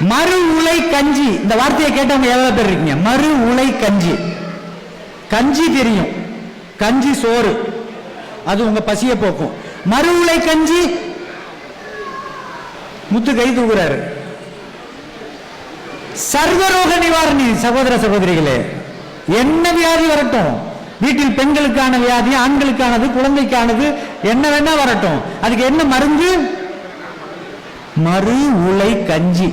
மறு உலை கஞ்சி. இந்த வார்த்தையை கேட்டவங்க எவ்வளவு பேர் இருக்கீங்க? மறு உலை கஞ்சி. கஞ்சி தெரியும். கஞ்சி சோறு. அது உங்க பசிய போக்கும். மறு உலை கஞ்சி. முத்து கை தூக்குறாரு. சர்வரோக நிவாரணி சகோதர சகோதரிகளே என்ன வியாதி வரட்டும்? வீட்டில் பெண்களுக்கான வியாதி ஆண்களுக்கானது குழந்தைக்கானது என்ன வேணா வரட்டும். அதுக்கு என்ன மருந்து? மறு உலை கஞ்சி.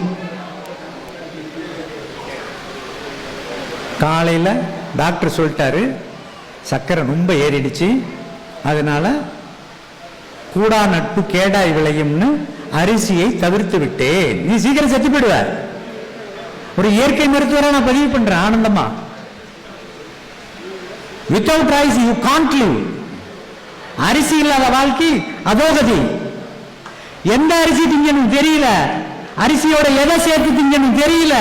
காலையில டாக்டர் சொல்லிட்டாரு சக்கரை ரொம்ப ஏறிடுச்சு. அதனால கூடா நட்பு கேடாய் விளையும்னு அரிசியை தவிர்த்து விட்டேன். நீ சீக்கிரம் செத்து போயிடுவ. ஒரு இயற்கை மருத்துவரை நான் பதிவு பண்றேன் ஆனந்தமா. Without rice you can't live அரிசி இல்லாத வாழ்க்கை அதோகதி. எந்த அரிசி திங்கணும் தெரியல. அரிசியோட எதை சேர்த்து திங்கணும் தெரியல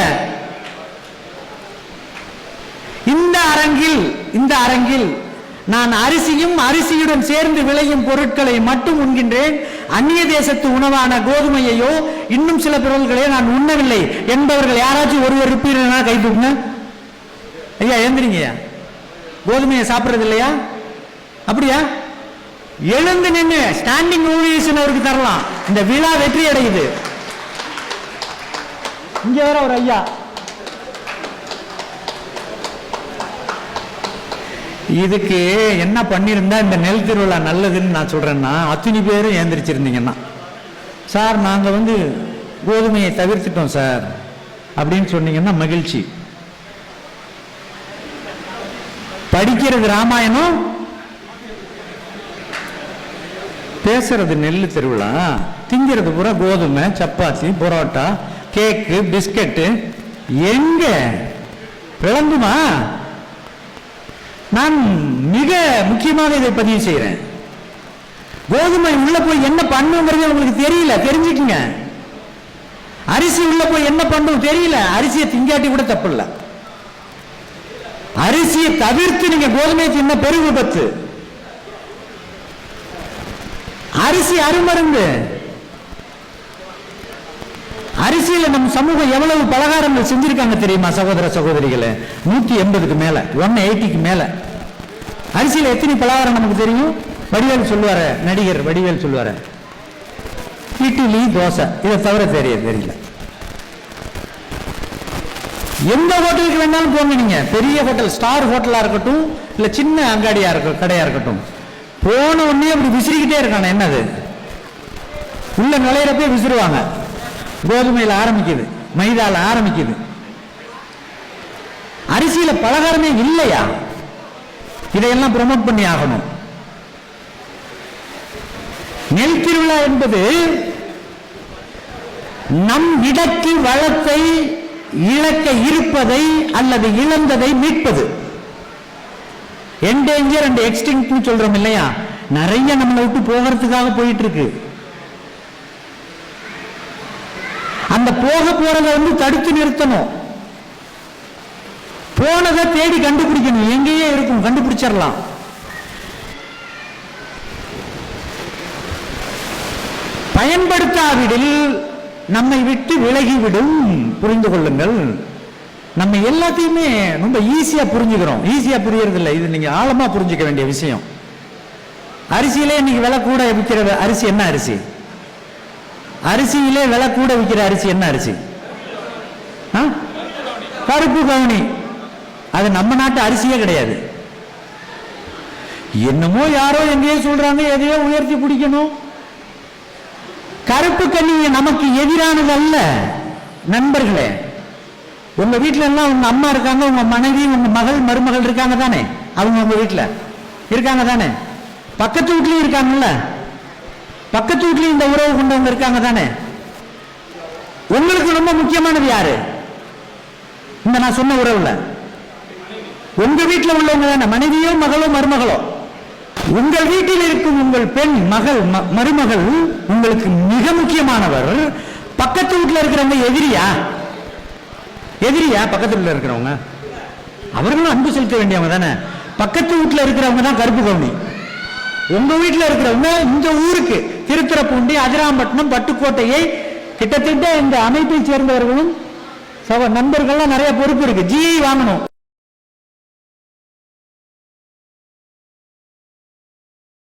இந்த அரங்கில் இந்த அரங்கில் நான் அரிசியும் அரிசியுடன் சேர்ந்து விளையும் பொருட்களை மட்டும் உண்கின்றேன். அந்நிய தேசத்து உணவான கோதுமையையோ இன்னும் சில பொருள்களே நான் உண்ணவில்லை. என்பவர்கள் யாராச்சும் ஒருவர் இருப்பீர்களா கை தூக்குங்க. ஐயா ஏந்திரிங்க கோதுமையை சாப்பிட்றது இல்லையா? அப்படியா? எழுந்து நின்று ஸ்டாண்டிங் ஓவியேஷன் அவருக்கு தரலாம். இந்த விழா வெற்றி அடையுது. இங்க வர ஒரு ஐயா. இதுக்கு என்ன பண்ணியிருந்தா இந்த நெல் திருவிழா நல்லதுன்னு நான் சொல்கிறேன்னா அத்தனை பேரும் ஏந்திரிச்சிருந்தீங்கன்னா. சார் நாங்கள் வந்து கோதுமையை தவிர்த்துட்டோம் சார் அப்படின்னு சொன்னீங்கன்னா மகிழ்ச்சி. படிக்கிறது ராமாயணம் பேசுறது நெல் திருவிழா திங்கிறது பூரா கோதுமை சப்பாத்தி பரோட்டா கேக்கு பிஸ்கட்டு. எங்க? விளங்குமா நான் மிக முக்கியமாக இதை பதிவு செய்கிறேன். கோதுமை உள்ள போய் என்ன பண்ணுங்கிறது உங்களுக்கு தெரியல தெரிஞ்சுக்குங்க. அரிசி உள்ள போய் என்ன பண்ணும் தெரியல அரிசியை திங்காட்டி கூட தப்பு இல்ல அரிசியை தவிர்த்து நீங்க கோதுமையை தின்ன பெரு விபத்து. அரிசி அருமருந்து அரிசியில நம் சமூகம் எவ்வளவு பலகாரங்கள் செஞ்சிருக்காங்க தெரியுமா சகோதர சகோதரிகளை? நூத்தி எண்பதுக்கு மேல ஒன் எயிட்டிக்கு மேல. அரிசியில எத்தனை பலகாரம் நமக்கு தெரியும்? வடிவேல் சொல்லுவாரு நடிகர் வடிவேல் சொல்லுவாரு. இட்லி தோசை இதை தவிர தெரிய தெரியல. எந்த ஹோட்டலுக்கு வேணாலும் போங்க நீங்க. பெரிய ஹோட்டல் ஸ்டார் ஹோட்டலா இருக்கட்டும் இல்ல சின்ன அங்காடியா இருக்க கடையா இருக்கட்டும். போன உடனே அப்படி விசிறிக்கிட்டே இருக்கானே என்னது? உள்ள நுழையிறப்ப விசிறுவாங்க. கோதுமையில் ஆரம்பிக்குது மைதால ஆரம்பிக்குது. அரிசியில பலகாரமே இல்லையா? இதையெல்லாம் ப்ரொமோட் பண்ணி ஆகணும். நெல் திருவிழா என்பது நம் இடத்தில் வளத்தை இழக்க இருப்பதை அல்லது இழந்ததை மீட்பது. என்டேஞ்சர் அண்ட் எக்ஸ்டிங்க்ட்னு சொல்றோம் இல்லையா? நிறைய நம்மளை விட்டு போகிறதுக்காக போயிட்டு இருக்கு. அந்த போக போறத வந்து தடுத்து நிறுத்தணும். போனதை தேடி கண்டுபிடிக்கணும். எங்கேயே இருக்கும். கண்டுபிடிச்சிடலாம். பயன்படுத்தாவிடில் நம்மை விட்டு விலகிவிடும். புரிந்து கொள்ளுங்கள். நம்ம எல்லாத்தையுமே ரொம்ப ஈஸியா புரிஞ்சுக்கிறோம். ஈஸியா புரியறது இல்லை இது நீங்க ஆழமா புரிஞ்சுக்க வேண்டிய விஷயம். அரிசியிலே இன்னைக்கு விலை கூட விற்கிற அரிசி என்ன அரிசி? அரிசியிலே விலை கூட விற்கிற அரிசி என்ன அரிசி? ஆ? கருப்பு கவுனி. அது நம்ம நாட்டு அரிசியே கிடையாது. என்னமோ யாரோ எங்கேயோ சொல்றாங்க எதையோ உயர்த்தி பிடிக்கணும். கருப்பு கண்ணி நமக்கு எதிரானது அல்ல நண்பர்களே உங்க வீட்டுல எல்லாம் உங்க அம்மா இருக்காங்க உங்க மனைவி உங்க மகள் மருமகள் இருக்காங்க தானே? அவங்க உங்க வீட்டுல இருக்காங்க தானே? பக்கத்து வீட்லயும் இருக்காங்கல்ல? பக்கத்து வீட்லயும் இந்த உறவு கொண்டவங்க இருக்காங்க தானே? உங்களுக்கு ரொம்ப முக்கியமானது யாரு? இந்த நான் சொன்ன உறவுல. உங்க வீட்டில் உள்ளவங்க தானே மனைவியோ மகளோ மருமகளோ. உங்கள் வீட்டில் இருக்கும் உங்கள் பெண் மகள் ம- மருமகள் உங்களுக்கு மிக முக்கியமானவர். பக்கத்து வீட்டில் இருக்கிறவங்க எதிரியா? எதிரியா? பக்கத்து வீட்டில் இருக்கிறவங்க? அவர்களும் அன்பு செலுத்த வேண்டியவங்க தானே. பக்கத்து வீட்டில் இருக்கிறவங்க தான் கருப்பு கவுனி. உங்க வீட்டுல இருக்கிறவங்க இந்த ஊருக்கு திருத்துறைப்பூண்டி அதிராம்பட்டினம் பட்டுக்கோட்டையை கிட்டத்தட்ட இந்த அமைப்பை சேர்ந்தவர்களும் சக நண்பர்கள்லாம் நிறைய பொறுப்பு இருக்கு. ஜிஐ வாங்கணும்.